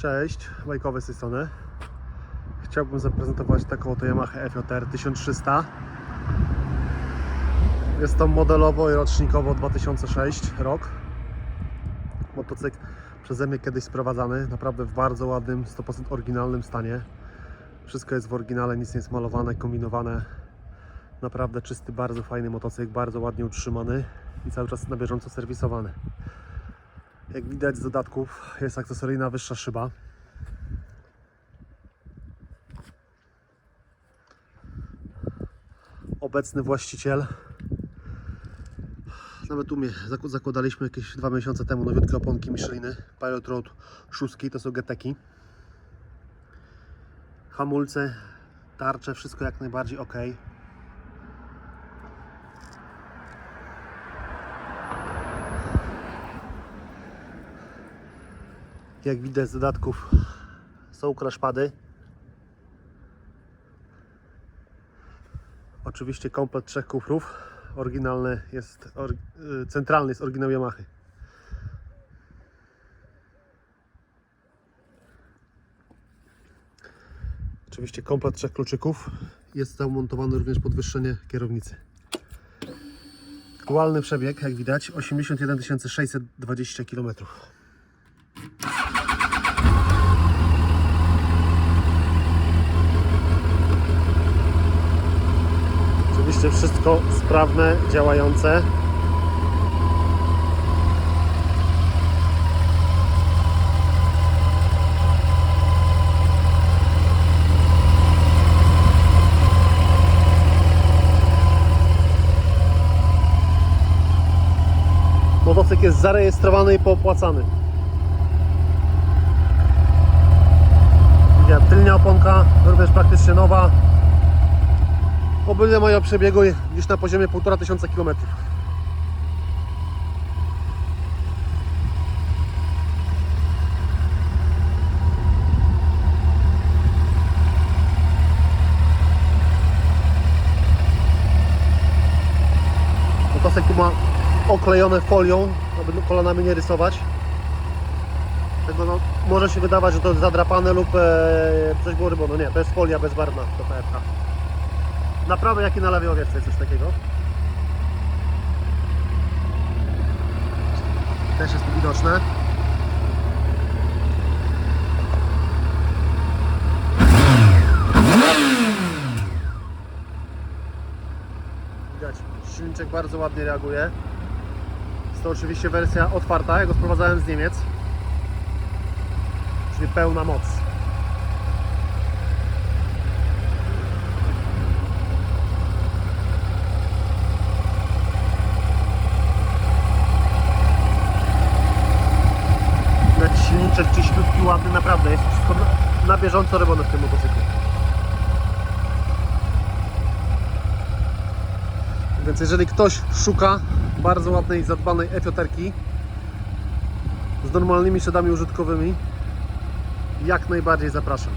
Cześć, Majkowy z tej strony. Chciałbym zaprezentować taką oto Yamaha FJR 1300. Jest to modelowo i rocznikowo 2006 rok. Motocykl przeze mnie kiedyś sprowadzany, naprawdę w bardzo ładnym, 100% oryginalnym stanie. Wszystko jest w oryginale, nic nie jest malowane, kombinowane. Naprawdę czysty, bardzo fajny motocykl, bardzo ładnie utrzymany i cały czas na bieżąco serwisowany. Jak widać z dodatków jest akcesoryjna wyższa szyba. Obecny właściciel nawet u mnie zaku- zakładaliśmy jakieś dwa miesiące temu nowiutkie oponki Micheliny Pilot Road 6, to są GTki. Hamulce, tarcze, wszystko jak najbardziej ok. Jak widać z dodatków są kraszpady. Oczywiście komplet trzech kufrów. Oryginalny jest, or, y, centralny jest oryginał Yamaha. Oczywiście komplet trzech kluczyków. Jest zamontowany również podwyższenie kierownicy. Aktualny przebieg, jak widać, 81 620 km. Wszystko sprawne, działające. Motocykl jest zarejestrowany i poopłacany. Tylnia oponka również praktycznie nowa. Obydwie mają przebiegu gdzieś na poziomie 1500 km. Motocykl tu ma oklejone folią, aby kolanami nie rysować. Tego no, może się wydawać, że to jest zadrapane lub e, coś było rybowe. No nie, to jest folia bezbarwna do PFK. Na prawej jak i na lewej owiewce jest coś takiego. Też jest tu widoczne. Widać, silniczek bardzo ładnie reaguje. Jest to oczywiście wersja otwarta, ja go sprowadzałem z Niemiec. Czyli pełna moc. Silniczek czyściutki, ładny, naprawdę jest wszystko na, na bieżąco robione w tym motocyklu. Więc jeżeli ktoś szuka bardzo ładnej, zadbanej efioterki z normalnymi śladami użytkowymi, jak najbardziej zapraszam.